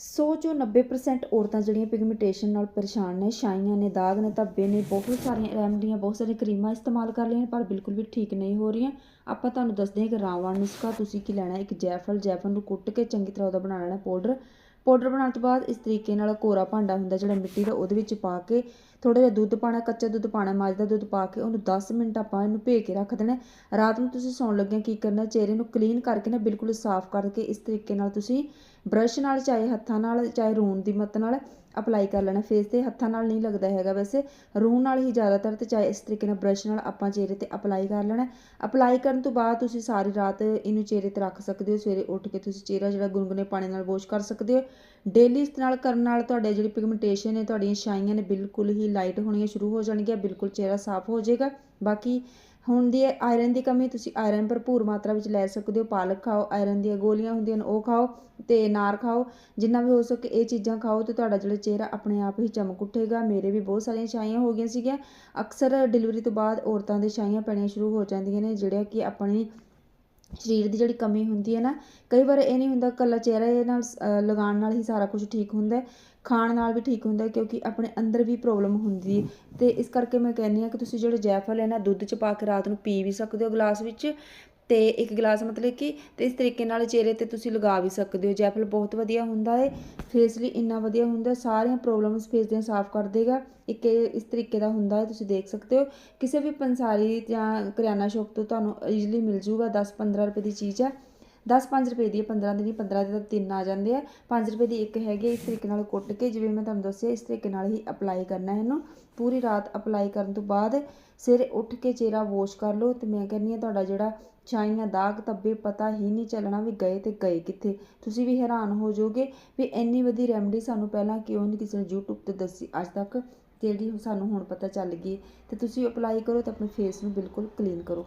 100 ਚੋਂ 90% ਔਰਤਾਂ ਜਿਹੜੀਆਂ ਪਿਗਮੈਂਟੇਸ਼ਨ ਨਾਲ ਪਰੇਸ਼ਾਨ ਨੇ ਛਾਈਆਂ ਨੇ, ਦਾਗ ਨੇ, ਧੱਬੇ ਨੇ, ਬਹੁਤ ਸਾਰੀਆਂ ਰੈਮਡੀਆਂ ਬਹੁਤ ਸਾਰੀਆਂ ਕਰੀਮਾਂ ਇਸਤੇਮਾਲ ਕਰ ਲਈਆਂ ਪਰ ਬਿਲਕੁਲ ਵੀ ਠੀਕ ਨਹੀਂ ਹੋ ਰਹੀਆਂ। ਆਪਾਂ ਤੁਹਾਨੂੰ ਦੱਸਦੇ ਹਾਂ ਕਿ ਰਾਵਣ ਨੁਸਖਾ ਤੁਸੀਂ ਕੀ ਲੈਣਾ ਇੱਕ ਜੈਫਲ ਜੈਫਲ ਨੂੰ ਕੁੱਟ ਕੇ ਚੰਗੀ ਤਰ੍ਹਾਂ ਉਹਦਾ ਬਣਾ ਲੈਣਾ ਪਾਊਡਰ ਪਾਊਡਰ ਬਣਾਉਣ ਤੋਂ ਬਾਅਦ ਇਸ ਤਰੀਕੇ ਨਾਲ ਕੋਰਾ ਭਾਂਡਾ ਹੁੰਦਾ ਜਿਹੜਾ ਮਿੱਟੀ ਦਾ ਉਹਦੇ ਵਿੱਚ ਪਾ ਕੇ ਥੋੜਾ ਜਿਹਾ ਦੁੱਧ ਪਾਣਾ ਕੱਚਾ ਦੁੱਧ ਪਾਣਾ ਮੱਝ ਦਾ ਦੁੱਧ ਪਾ ਕੇ ਉਹਨੂੰ 10 ਮਿੰਟ ਆਪਾਂ ਇਹਨੂੰ ਭੇ ਕੇ ਰੱਖ ਦੇਣਾ। ਰਾਤ ਨੂੰ ਤੁਸੀਂ ਸੌਣ ਲੱਗਿਆ ਕੀ ਕਰਨਾ, ਚਿਹਰੇ ਨੂੰ ਕਲੀਨ ਕਰਕੇ ਨਾ ਬਿਲਕੁਲ ਸਾਫ਼ ਕਰਕੇ ਇਸ ਤਰੀਕੇ ਨਾਲ ਤੁਸੀਂ ਬ੍ਰਸ਼ ਨਾਲ ਚਾਹੇ ਹੱਥਾਂ ਨਾਲ, ਚਾਹੇ ਰੂਣ ਦੀ ਮਦਦ ਨਾਲ ਅਪਲਾਈ ਕਰ ਲੈਣਾ। ਫੇਸ ਤੇ ਹੱਥਾਂ ਨਾਲ ਨਹੀਂ ਲੱਗਦਾ ਹੈਗਾ ਵੈਸੇ। ਰੂਣ ਨਾਲ ਹੀ ਜ਼ਿਆਦਾਤਰ ਤੇ ਚਾਹੇ ਇਸ ਤਰੀਕੇ ਨਾਲ ਬ੍ਰਸ਼ ਨਾਲ ਆਪਾਂ ਚਿਹਰੇ ਤੇ ਅਪਲਾਈ ਕਰ ਲੈਣਾ। ਅਪਲਾਈ ਕਰਨ ਤੋਂ ਬਾਅਦ ਤੁਸੀਂ ਸਾਰੀ ਰਾਤ ਇਹਨੂੰ ਚਿਹਰੇ ਤੇ ਰੱਖ ਸਕਦੇ ਹੋ। ਸਵੇਰੇ ਉੱਠ ਕੇ ਤੁਸੀਂ ਚਿਹਰਾ ਜਿਹੜਾ ਗੁਨਗੁਨੇ ਪਾਣੀ ਨਾਲ ਵਾਸ਼ ਕਰ ਸਕਦੇ ਹੋ। ਡੇਲੀ ਇਸ ਨਾਲ ਕਰਨ ਨਾਲ ਤੁਹਾਡੇ ਜਿਹੜੀ ਪਿਗਮੈਂਟੇਸ਼ਨ ਹੈ ਤੁਹਾਡੀਆਂ ਛਾਈਆਂ ਨੇ ਬਿਲਕੁਲ ਹੀ ਲਾਈਟ ਹੋਣੀਆਂ ਸ਼ੁਰੂ ਹੋ ਜਾਣਗੀਆਂ, ਬਿਲਕੁਲ ਚਿਹਰਾ ਸਾਫ਼ ਹੋ ਜਾਏਗਾ। ਬਾਕੀ ਹੁਣ ਦੀ ਆਇਰਨ ਦੀ ਕਮੀ, ਤੁਸੀਂ ਆਇਰਨ ਭਰਪੂਰ ਮਾਤਰਾ ਵਿੱਚ ਲੈ ਸਕਦੇ ਹੋ, ਪਾਲਕ ਖਾਓ ਆਇਰਨ ਦੀਆਂ ਗੋਲੀਆਂ ਹੁੰਦੀਆਂ ਨੇ, ਉਹ ਖਾਓ ਤੇ ਨਾਰ ਖਾਓ, ਜਿੰਨਾ ਵੀ ਹੋ ਸਕੇ ਇਹ ਚੀਜ਼ਾਂ ਖਾਓ ਤੇ ਤੁਹਾਡਾ ਜਿਹੜਾ ਚਿਹਰਾ ਆਪਣੇ ਆਪ ਹੀ ਚਮਕ ਉੱਠੇਗਾ। ਮੇਰੇ ਵੀ ਬਹੁਤ ਸਾਰੀਆਂ ਛਾਈਆਂ ਹੋ ਗਈਆਂ ਸੀਗੀਆਂ। ਅਕਸਰ ਡਿਲੀਵਰੀ ਤੋਂ ਬਾਅਦ ਔਰਤਾਂ ਦੇ ਛਾਈਆਂ ਪੈਣੀਆਂ ਸ਼ੁਰੂ ਹੋ ਜਾਂਦੀਆਂ ਨੇ ਜਿਹੜੀਆਂ ਕਿ ਆਪਣੀ ਸਰੀਰ ਦੀ ਜਿਹੜੀ ਕਮੀ ਹੁੰਦੀ ਹੈ ਨਾ, ਕਈ ਵਾਰ ਇਹ ਨਹੀਂ ਹੁੰਦਾ ਕੱਲਾ ਚਿਹਰੇ ਨਾਲ ਲਗਾਉਣ ਨਾਲ ਹੀ ਸਾਰਾ ਕੁਝ ਠੀਕ ਹੁੰਦਾ ਖਾਣ ਨਾਲ ਵੀ ਠੀਕ ਹੁੰਦਾ ਕਿਉਂਕਿ ਆਪਣੇ ਅੰਦਰ ਵੀ ਪ੍ਰੋਬਲਮ ਹੁੰਦੀ ਹੈ। ਤੇ ਇਸ ਕਰਕੇ ਮੈਂ ਕਹਿੰਦੀ ਹਾਂ ਕਿ ਤੁਸੀਂ ਜਿਹੜੇ ਜੈਫਲ ਹੈ ਨਾ, ਦੁੱਧ 'ਚ ਪਾ ਕੇ ਰਾਤ ਨੂੰ ਪੀ ਵੀ ਸਕਦੇ ਹੋ, ਗਲਾਸ ਵਿੱਚ ਤੇ ਇੱਕ ਗਲਾਸ ਮਤਲਬ ਕਿ ਤੇ ਇਸ ਤਰੀਕੇ ਨਾਲ ਚਿਹਰੇ ਤੇ ਤੁਸੀਂ ਲਗਾ ਵੀ ਸਕਦੇ ਹੋ। ਜੈਫਲ ਬਹੁਤ ਵਧੀਆ ਹੁੰਦਾ ਹੈ ਫੇਸ ਲਈ ਇੰਨਾ ਵਧੀਆ ਹੁੰਦਾ ਸਾਰੀਆਂ ਪ੍ਰੋਬਲਮਸ ਫੇਸ ਦੀਆਂ ਸਾਫ਼ ਕਰ ਦੇਗਾ। ਇੱਕ ਇਸ ਤਰੀਕੇ ਦਾ ਹੁੰਦਾ ਹੈ, ਤੁਸੀਂ ਦੇਖ ਸਕਦੇ ਹੋ। ਕਿਸੇ ਵੀ ਪੰਸਾਰੀ ਜਾਂ ਕਰਿਆਨਾ ਸ਼ੌਪ ਤੋਂ ਤੁਹਾਨੂੰ ਈਜ਼ੀਲੀ ਮਿਲ ਜੂਗਾ 10-15 ਰੁਪਏ ਦੀ ਚੀਜ਼ ਹੈ। 10-5 ਰੁਪਏ ਦੀ ਹੈ 15 ਦੀ ਨਹੀਂ 15 ਦੇ ਤਾਂ ਤਿੰਨ ਆ ਜਾਂਦੇ ਆ। 5 ਰੁਪਏ ਦੀ ਇੱਕ ਹੈਗੀ ਇਸ ਤਰੀਕੇ ਨਾਲ ਕੁੱਟ ਕੇ, ਜਿਵੇਂ ਮੈਂ ਤੁਹਾਨੂੰ ਦੱਸਿਆ, ਇਸ ਤਰੀਕੇ ਨਾਲ ਹੀ ਅਪਲਾਈ ਕਰਨਾ ਹੈ ਇਹਨੂੰ। ਪੂਰੀ ਰਾਤ ਅਪਲਾਈ ਕਰਨ ਤੋਂ ਬਾਅਦ ਸਵੇਰੇ ਉੱਠ ਕੇ ਚਿਹਰਾ ਵਾਸ਼ ਕਰ ਲਓ ਤੇ ਮੈਂ ਕਹਿੰਦੀ ਹਾਂ, ਤੁਹਾਡਾ ਜਿਹੜਾ ਛਾਈਆਂ, ਦਾਗ, ਧੱਬੇ, ਪਤਾ ਹੀ ਨਹੀਂ ਚੱਲਣਾ ਵੀ ਗਏ ਤੇ ਗਏ ਕਿੱਥੇ। ਤੁਸੀਂ ਵੀ ਹੈਰਾਨ ਹੋ ਜਾਓਗੇ ਵੀ ਇੰਨੀ ਵਧੀ ਰੈਮਡੀ ਸਾਨੂੰ ਪਹਿਲਾਂ ਕਿਉਂ ਨਹੀਂ ਕਿਸੇ ਨੇ YouTube ਤੇ ਦੱਸੀ ਅੱਜ ਤੱਕ, ਜਿਹੜੀ ਸਾਨੂੰ ਹੁਣ ਪਤਾ ਚੱਲ ਗਈ। ਤੇ ਤੁਸੀਂ ਅਪਲਾਈ ਕਰੋ ਤੇ ਆਪਣੇ ਫੇਸ ਨੂੰ ਬਿਲਕੁਲ ਕਲੀਨ ਕਰੋ।